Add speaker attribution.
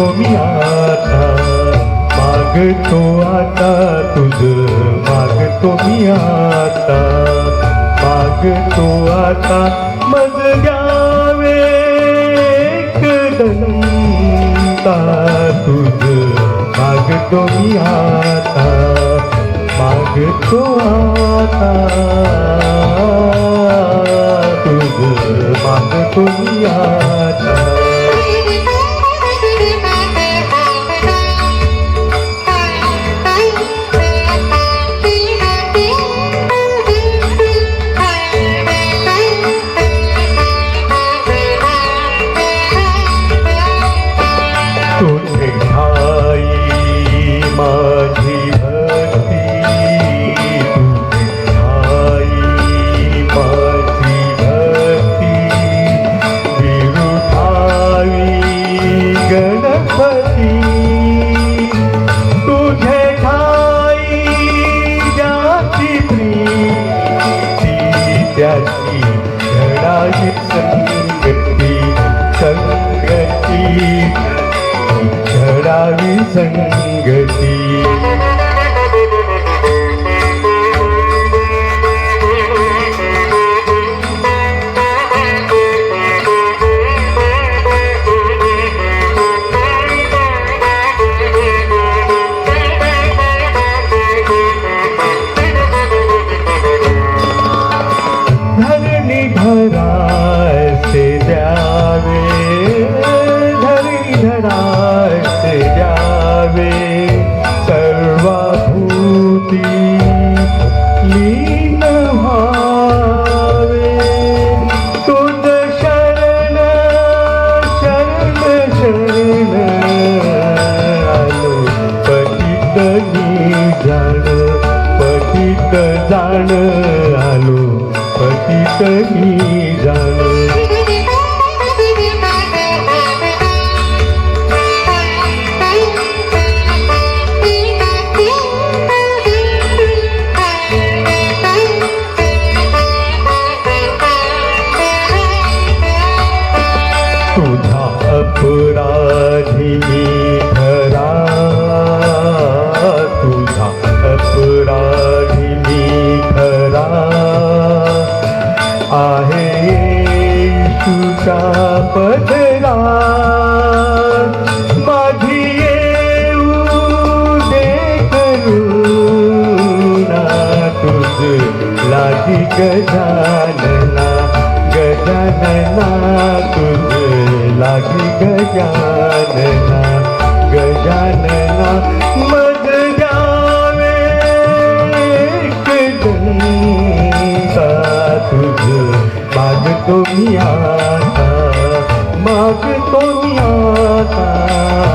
Speaker 1: मागतो मी आता. मागतो आता तुझ मागतो मी आता. मागतो आता मज द्यावे दंता. तुझ मागतो मी आता. मागतो आता. तुझ मागतो मी ராவி சங்கதி sớm rằng पूरा तुझा पदरा माझी येऊ दे तुझ लागी गजानना गजानना तुझ लागी गजानना गजानना मज जावे तुझ मागतो मी आता मागतो मी